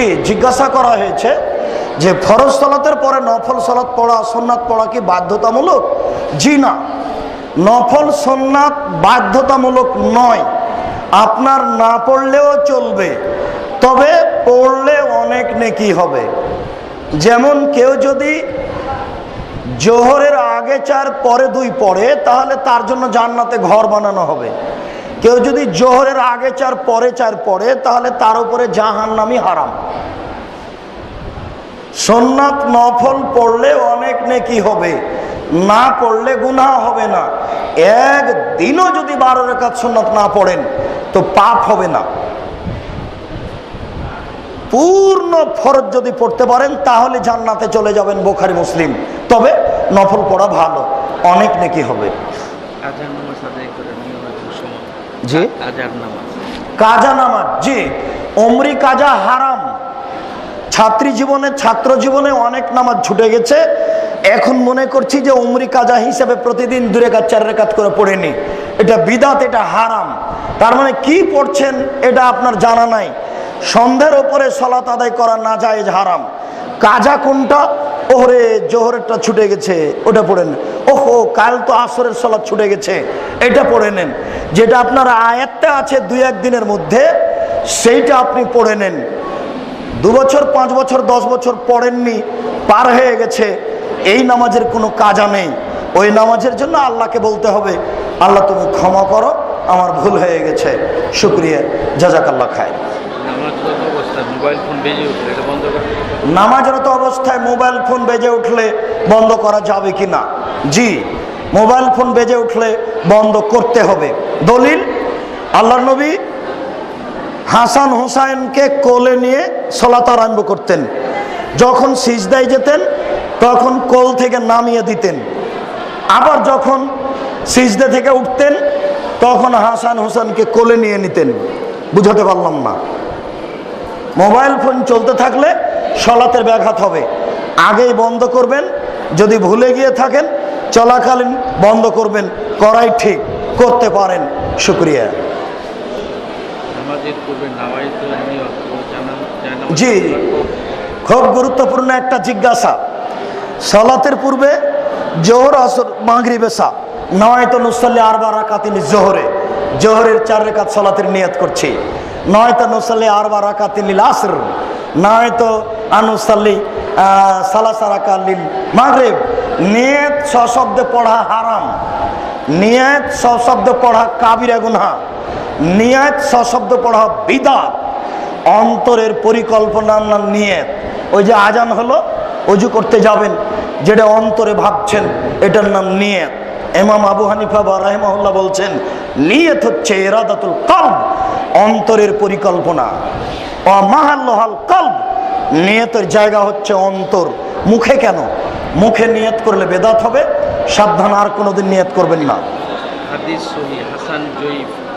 কি জিজ্ঞাসা করা হয়েছে যে ফরজ সলাতের পরে নফল সলাত পড়া সোননাথ পড়া কি বাধ্যতামূলক? জি না। নফল সোননাথ বাধ্যতামূলক নয়। আপনার না পড়লেও চলবে, তবে পড়লে অনেক নেকি হবে। যেমন কেউ যদি জোহরের আগে চার, পরে দুই পড়ে, তাহলে তার জন্য জান্নাতে ঘর বানানো হবে। কেউ যদি জোহরের আগে চার, পরে চার পড়ে, তাহলে তার উপরে জাহান্নামি হারাম। সোননাথ নফল পড়লে অনেক নেকি হবে, না পড়লে গুনাহ হবে না। একদিনও যদি বারো রেখাত সোননাথ না পড়েন, তো পাপ হবে না। পূর্ণ ফরজ যদি পড়তে পারেন, তাহলে জান্নাতে চলে যাবেন বোখারি মুসলিম। তবে নফল পড়া ভালো, অনেক নেকি হবে। আজান নামাজ আদায় সময়। জি? কাজা নামাজ জি। অমরি কাজা হারাম। ছাত্রী জীবনে ছাত্র জীবনে অনেক নামাজ ছুটে গেছে। এখন মনে করছি যে উমরি কাজা হিসাবে প্রতিদিন দূরে কাজ চার রেখাত করে পড়েনি এটা বিদাত এটা হারাম। তার মানে কি পড়ছেন এটা আপনার জানা নাই। সন্ধ্যের ওপরে সলাত আদায় করা না যায় হারাম। কাজা কোনটা? ওহরে, জোহরেরটা ছুটে গেছে, ওটা পড়ে নেন। ওহো, কাল তো আসরের সলাৎ ছুটে গেছে, এটা পড়ে নেন। যেটা আপনার আয়াতটা আছে দুই একদিনের মধ্যে, সেইটা আপনি পড়ে নেন। দু বছর, পাঁচ বছর, দশ বছর পড়েননি, পার হয়ে গেছে, এই নামাজের কোনো কাজা নেই। ওই নামাজের জন্য আল্লাহকে বলতে হবে, আল্লাহ তুমি ক্ষমা করো, আমার ভুল হয়ে গেছে, শুক্রিয়া, জাজাকাল্লাহ খায় নামাজরত অবস্থায় মোবাইল ফোন বেজে উঠলে বন্ধ করা যাবে কি না? জি, মোবাইল ফোন বেজে উঠলে বন্ধ করতে হবে। দলিল আল্লাহ নবী হাসান হুসাইনকে কোলে নিয়ে সলাত আরম্ভ করতেন। যখন সিজদায় যেতেন, তখন কোল থেকে নামিয়ে দিতেন। আবার যখন সিজদে থেকে উঠতেন, তখন হাসান হুসাইনকে কোলে নিয়ে নিতেন। বুঝাতে পারলাম না। মোবাইল ফোন চলতে থাকলে সলাতের ব্যাঘাত হবে। আগেই বন্ধ করবেন যদি ভুলে গিয়ে থাকেন চলাকালীন বন্ধ করবেন করাই ঠিক করতে পারেন শুক্রিয়া। জি খুব গুরুত্বপূর্ণ একটা জিজ্ঞাসা। সলাতের পূর্বে জোহর আসর মাগরি বেসা নয়তো নুসাল্লি আরবার রাকাতিন জোহরে। জোহরের চার রেখাত সলাতের নিয়ত করছি। নয়তো নুসাল্লি আরবার রাকাতিন লিল আসর, নয়তো আনুসাল্লি সালাসা রাকালিল মাগরিব। নিয়ত সশব্দে পড়া হারাম। নিয়ত সশব্দে পড়া কাবিরা গুনহা। নিয়ত সশব্দ পড়া বিদাত। অন্তরের পরিকল্পনার নাম নিয়ত। ওই যে আজান হলো, অজু করতে যাবেন, যেটা অন্তরে ভাবছেন, এটার নাম নিয়ত। এমাম আবু হানিফা বা রাহেমাহুল্লাহ বলছেন, নিয়ত হচ্ছে এরাদাতুল কলব। অন্তরের পরিকল্পনা। অমাহাল কল্প নিয়তের জায়গা হচ্ছে অন্তর। মুখে কেন? মুখে নিয়ত করলে বেদাত হবে, সাবধান আর কোনোদিন নিয়ত করবেন না। হাদিস হাসান জয়ীফ।